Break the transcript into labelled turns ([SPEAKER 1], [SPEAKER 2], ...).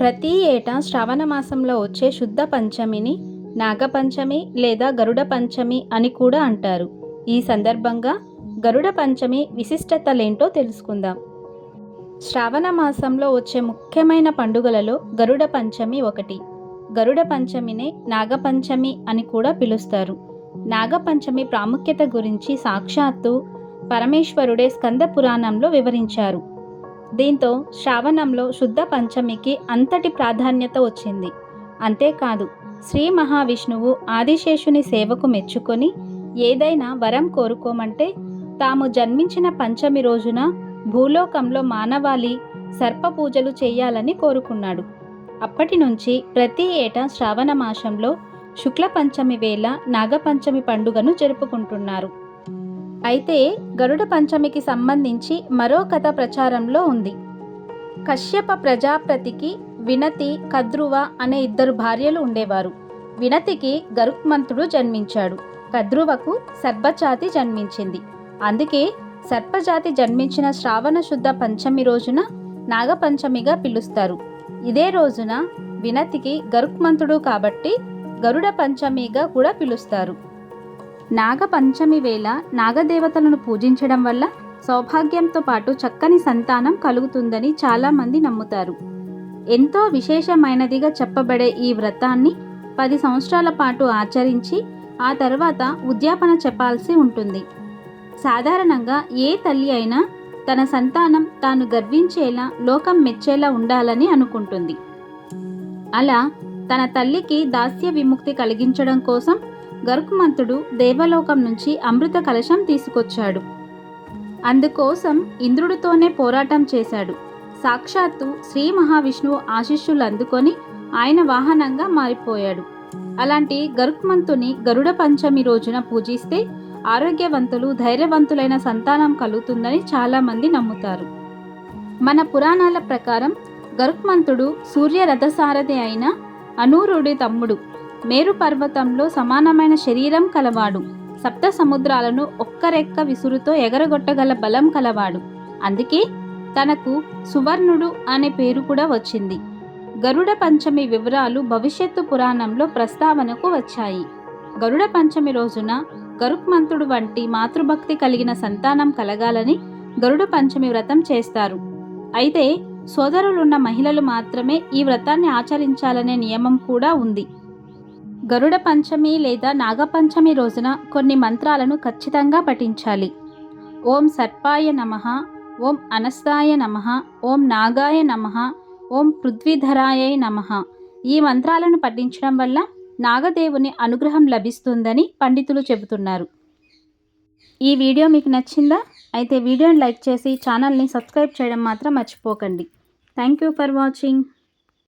[SPEAKER 1] ప్రతి ఏటా శ్రావణ మాసంలో వచ్చే శుద్ధ పంచమిని నాగపంచమి లేదా గరుడ పంచమి అని కూడా అంటారు. ఈ సందర్భంగా గరుడ పంచమి విశిష్టతలేంటో తెలుసుకుందాం. శ్రావణ మాసంలో వచ్చే ముఖ్యమైన పండుగలలో గరుడ పంచమి ఒకటి. గరుడ పంచమినే నాగపంచమి అని కూడా పిలుస్తారు. నాగపంచమి ప్రాముఖ్యత గురించి సాక్షాత్తు పరమేశ్వరుడే స్కంద పురాణంలో వివరించారు. దీంతో శ్రావణంలో శుద్ధ పంచమికి అంతటి ప్రాధాన్యత వచ్చింది. అంతేకాదు శ్రీ మహావిష్ణువు ఆదిశేషుని సేవకు మెచ్చుకొని ఏదైనా వరం కోరుకోమంటే తాము జన్మించిన పంచమి రోజున భూలోకంలో మానవాళి సర్ప పూజలు చేయాలని కోరుకున్నాడు. అప్పటి నుంచి ప్రతి ఏటా శ్రావణ మాసంలో శుక్ల పంచమి వేళ నాగపంచమి పండుగను జరుపుకుంటున్నారు. అయితే గరుడ పంచమికి సంబంధించి మరో కథ ప్రచారంలో ఉంది. కశ్యప ప్రజాపతికి వినతి కద్రువ అనే ఇద్దరు భార్యలు ఉండేవారు. వినతికి గరుక్మంతుడు జన్మించాడు. కద్రువకు సర్పజాతి జన్మించింది. అందుకే సర్పజాతి జన్మించిన శ్రావణ శుద్ధ పంచమి రోజున నాగపంచమిగా పిలుస్తారు. ఇదే రోజున వినతికి గరుక్మంతుడు కాబట్టి గరుడ పంచమిగా కూడా పిలుస్తారు. నాగపంచమి వేళ నాగదేవతలను పూజించడం వల్ల సౌభాగ్యంతో పాటు చక్కని సంతానం కలుగుతుందని చాలామంది నమ్ముతారు. ఎంతో విశేషమైనదిగా చెప్పబడే ఈ వ్రతాన్ని పది సంవత్సరాల పాటు ఆచరించి ఆ తర్వాత ఉద్యాపన చెప్పాల్సి ఉంటుంది. సాధారణంగా ఏ తల్లి అయినా తన సంతానం తాను గర్వించేలా లోకం మెచ్చేలా ఉండాలని అనుకుంటుంది. అలా తన తల్లికి దాస్య విముక్తి కలిగించడం కోసం గరుకుమంతుడు దేవలోకం నుంచి అమృత కలశం తీసుకొచ్చాడు. అందుకోసం ఇంద్రుడితోనే పోరాటం చేశాడు. సాక్షాత్తు శ్రీ మహావిష్ణువు ఆశిష్యులు అందుకొని ఆయన వాహనంగా మారిపోయాడు. అలాంటి గరుక్మంతుని గరుడ పంచమి రోజున పూజిస్తే ఆరోగ్యవంతులు ధైర్యవంతులైన సంతానం కలుగుతుందని చాలామంది నమ్ముతారు. మన పురాణాల ప్రకారం గరుక్మంతుడు సూర్య రథసారథి అయిన అనూరుడి తమ్ముడు. మేరు పర్వతంలో సమానమైన శరీరం కలవాడు. సప్త సముద్రాలను ఒక్కరెక్క విసురుతో ఎగరగొట్టగల బలం కలవాడు. అందుకే తనకు సువర్ణుడు అనే పేరు కూడా వచ్చింది. గరుడ పంచమి వివరాలు భవిష్యత్తు పురాణంలో ప్రస్తావనకు వచ్చాయి. గరుడ పంచమి రోజున గరుక్మంతుడు వంటి మాతృభక్తి కలిగిన సంతానం కలగాలని గరుడ పంచమి వ్రతం చేస్తారు. అయితే సోదరులున్న మహిళలు మాత్రమే ఈ వ్రతాన్ని ఆచరించాలనే నియమం కూడా ఉంది. గరుడ పంచమి లేదా నాగపంచమి రోజున కొన్ని మంత్రాలను ఖచ్చితంగా పఠించాలి. ఓం సర్పాయ నమ ఓం అనస్తాయ నమ ఓం నాగాయ నమ ఓం పృథ్వీధరాయ నమ. ఈ మంత్రాలను పఠించడం వల్ల నాగదేవుని అనుగ్రహం లభిస్తుందని పండితులు చెబుతున్నారు. ఈ వీడియో మీకు నచ్చిందా? అయితే వీడియోని లైక్ చేసి ఛానల్ని సబ్స్క్రైబ్ చేయడం మాత్రం మర్చిపోకండి. Thank you for watching.